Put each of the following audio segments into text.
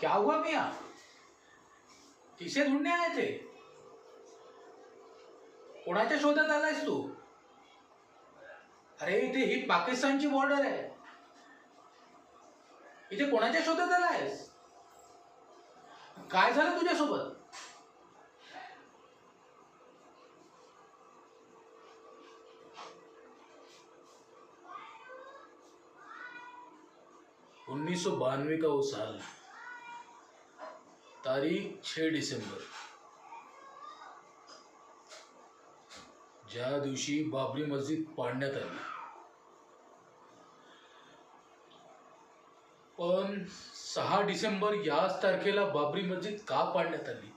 क्या हुआ मिया? किसे ढूंढने आए थे? कोणाच्या शोधात आलायस तू? अरे इथे ही पाकिस्तानची बॉर्डर आहे. इथे कोणाच्या शोधात आलायस? काय झालं तुझ्यासोबत? उन्नीस सौ बानवे का वो साल तारीख छः डिसेंबर। ज्या दिवशी बाबरी मस्जिद पाडण्यात आली. पण सहा डिसेंबर याच तारखेला बाबरी मस्जिद का पाडण्यात आली?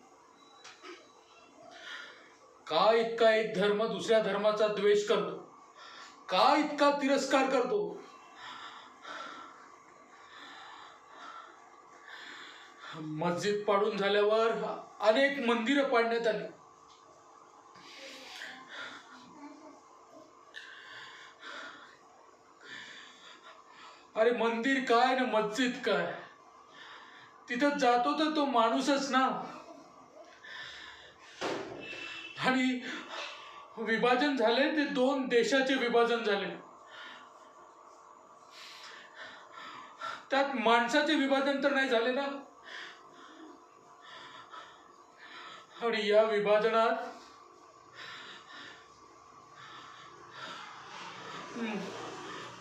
का इतका एक धर्म दुसऱ्या धर्माचा द्वेष करतो? का इतका तिरस्कार करतो? मस्जिद पाडून झाल्यावर अनेक मंदिरं पाडण्यात आली. अरे मंदिर काय ना मस्जिद काय? तिथं जातो तर तो माणूसच ना. आणि विभाजन झाले ते दोन देशाचे विभाजन झाले. त्यात माणसाचे विभाजन तर नाही झाले ना. आणि या विभाजनात.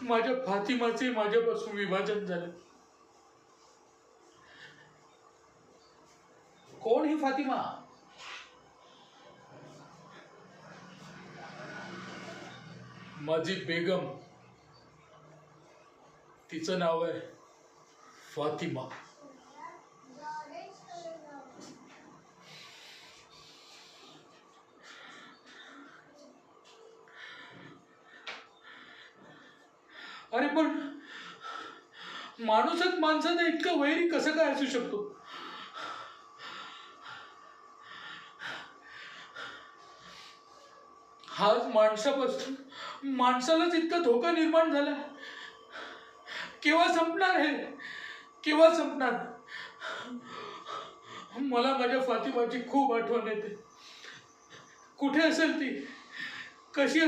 माझ्या फातिमाचे माझ्यापासून विभाजन झाले. कोण ही फातिमा? माझी बेगम. तिचं नाव आहे फातिमा. अरे पण माणूसच माणसाचा इतकं वैरी कसं काय असू शकतो? हाच माणसापासून माणसालाच इतका धोका निर्माण झाला. केव्हा संपणार हे? केव्हा संपणार? मला माझ्या फातिमाची खूप आठवण येते. कुठे असेल ती? कशी